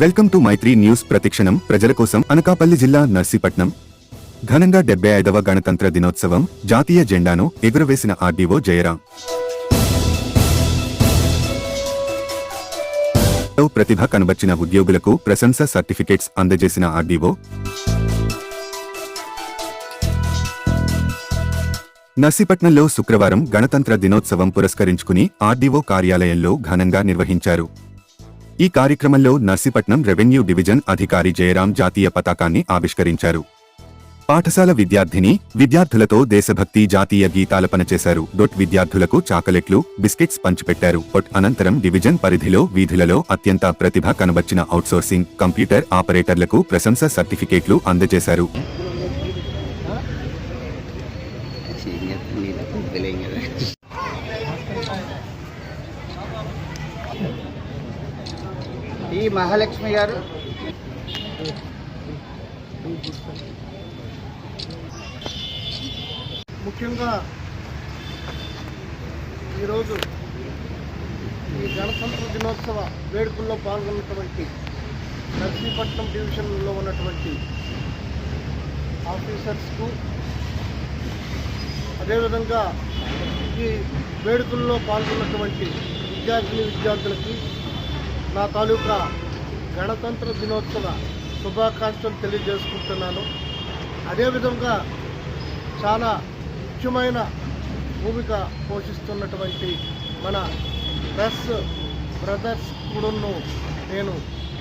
Welcome to Maitri news ప్రతిక్షణం. ప్రజల కోసం అనకాపల్లి జిల్లా నర్సీపట్నం. ఘనంగా డెబ్బై ఐదవ గణతంత్ర దినోత్సవం జాతీయ జెండాను ఎగురవేసిన ఆర్డీఓ జయరాం. ప్రతిభ కనబర్చిన ఉద్యోగులకు ప్రశంస సర్టిఫికేట్స్ అందజేసిన ఆర్డీఓ. నర్సీపట్నంలో శుక్రవారం గణతంత్ర దినోత్సవం పురస్కరించుకుని ఆర్డీఓ కార్యాలయంలో ఘనంగా నిర్వహించారు. ఈ కార్యక్రమంలో నర్సీపట్నం రెవెన్యూ డివిజన్ అధికారి జయరాం జాతీయ పతాకాన్ని ఆవిష్కరించారు. పాఠశాల విద్యార్థిని విద్యార్థులతో దేశభక్తి జాతీయ గీతాలపన చేశారు. డొట్ విద్యార్థులకు చాకలెట్లు బిస్కెట్స్ పంచిపెట్టారు. డొట్ అనంతరం డివిజన్ పరిధిలో వీధులలో అత్యంత ప్రతిభ కనబర్చిన అవుట్సోర్సింగ్ కంప్యూటర్ ఆపరేటర్లకు ప్రశంస సర్టిఫికేట్లు అందజేశారు. ఈ మహాలక్ష్మి గారు. ముఖ్యంగా ఈరోజు ఈ గణతంత్ర దినోత్సవ వేడుకల్లో పాల్గొన్నటువంటి నర్సీపట్నం డివిజన్లో ఉన్నటువంటి ఆఫీసర్స్కు అదేవిధంగా ఈ వేడుకల్లో పాల్గొన్నటువంటి విద్యార్థిని విద్యార్థులకి నా తాలూకా గణతంత్ర దినోత్సవ శుభాకాంక్షలు తెలియజేసుకుంటున్నాను. అదేవిధంగా చాలా ముఖ్యమైన భూమిక పోషిస్తున్నటువంటి మన ప్రెస్ బ్రదర్స్ కూడాను నేను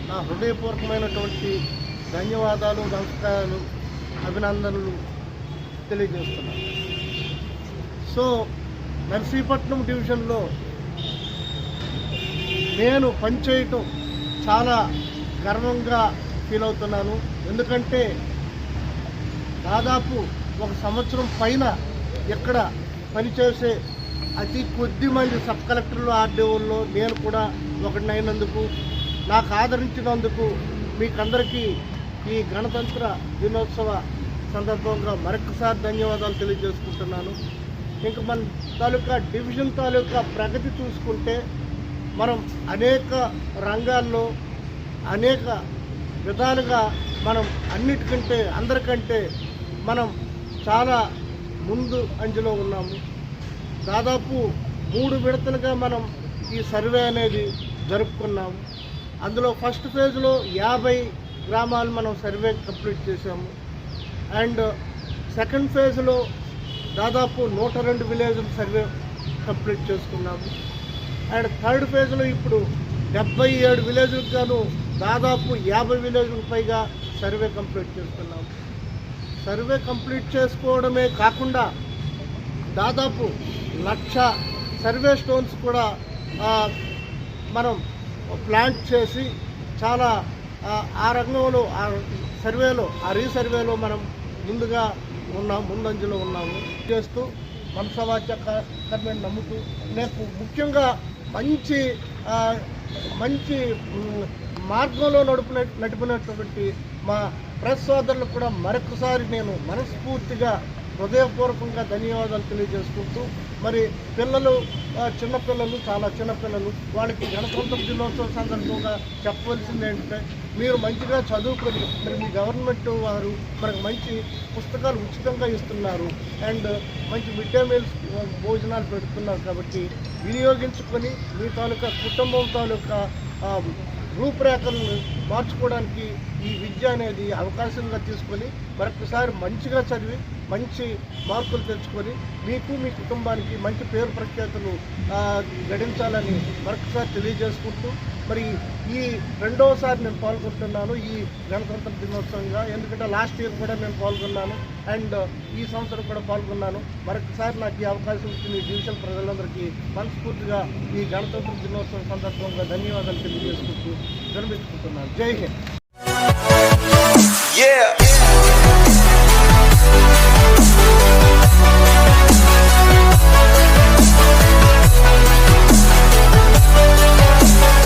నా హృదయపూర్వకమైనటువంటి ధన్యవాదాలు నమస్కారాలు అభినందనలు తెలియజేస్తున్నాను. సో నర్సీపట్నం డివిజన్లో నేను పనిచేయటం చాలా గర్వంగా ఫీల్ అవుతున్నాను. ఎందుకంటే దాదాపు ఒక సంవత్సరం పైన ఇక్కడ పనిచేసే అతి కొద్ది మంది సబ్ కలెక్టర్లు ఆర్డీఓల్లో నేను కూడా ఒకటినైనందుకు నాకు ఆదరించినందుకు మీకందరికీ ఈ గణతంత్ర దినోత్సవ సందర్భంగా మరొకసారి ధన్యవాదాలు తెలియజేసుకుంటున్నాను. ఇంకా మన తాలూకా డివిజన్ తాలూకా ప్రగతి చూసుకుంటే మనం అనేక రంగాల్లో అనేక విధాలుగా మనం అన్నిటికంటే అందరికంటే మనం చాలా ముందు అంజలో ఉన్నాము. దాదాపు మూడు విడతలుగా మనం ఈ సర్వే అనేది జరుపుకున్నాము. అందులో ఫస్ట్ ఫేజ్లో యాభై గ్రామాలు మనం సర్వే కంప్లీట్ చేసాము అండ్ సెకండ్ ఫేజ్లో దాదాపు నూట రెండు విలేజ్లు సర్వే కంప్లీట్ చేసుకున్నాము. అండ్ థర్డ్ ఫేజ్లో ఇప్పుడు డెబ్బై ఏడు విలేజ్లకు గాను దాదాపు యాభై విలేజ్లకు పైగా సర్వే కంప్లీట్ చేస్తున్నాం. సర్వే కంప్లీట్ చేసుకోవడమే కాకుండా దాదాపు లక్ష సర్వే స్టోన్స్ కూడా మనం ప్లాంట్ చేసి చాలా ఆ, రంగంలో ఆ సర్వేలో ఆ రీసర్వేలో మనం ముందుగా ఉన్నాం ముందంజలో ఉన్నాము. చేస్తూ మనసవాచ్య కర్మని నమ్ముతూ నాకు ముఖ్యంగా మంచి మంచి మార్గంలో నడుపున నడిపినటువంటి మా ప్రెస్ సోదరులకు కూడా మరొకసారి నేను మనస్ఫూర్తిగా హృదయపూర్వకంగా ధన్యవాదాలు తెలియజేసుకుంటూ మరి పిల్లలు చిన్నపిల్లలు చాలా చిన్నపిల్లలు వాళ్ళకి గణతంత్ర దినోత్సవం సందర్భంగా చెప్పవలసింది ఏంటంటే మీరు మంచిగా చదువుకొని మరి మీ గవర్నమెంట్ వారు మనకు మంచి పుస్తకాలు ఉచితంగా ఇస్తున్నారు. అండ్ మంచి మిడ్ డే మీల్స్ భోజనాలు పెడుతున్నారు కాబట్టి వినియోగించుకొని మీ తాలూకా కుటుంబం తాలూకా రూపురేఖలను మార్చుకోవడానికి ఈ విద్య అనేది అవకాశంగా తీసుకొని మరొకసారి మంచిగా చదివి మంచి మార్కులు తెచ్చుకొని మీకు మీ కుటుంబానికి మంచి పేరు ప్రఖ్యాతులు గడించాలని మరొకసారి తెలియజేసుకుంటూ మరి ఈ రెండోసారి నేను పాల్గొంటున్నాను ఈ గణతంత్ర దినోత్సవంగా. ఎందుకంటే లాస్ట్ ఇయర్ కూడా నేను పాల్గొన్నాను. అండ్ uh, ఈ సంవత్సరం కూడా పాల్గొన్నాను. మరొకసారి నాకు ఈ అవకాశం ఇచ్చిన ఈ డివిజన్ ప్రజలందరికీ మనస్ఫూర్తిగా ఈ గణతంత్ర దినోత్సవం సందర్భంగా ధన్యవాదాలు తెలియజేసుకుంటూ విరమించుకుంటున్నాను. జై హింద్. Yeah.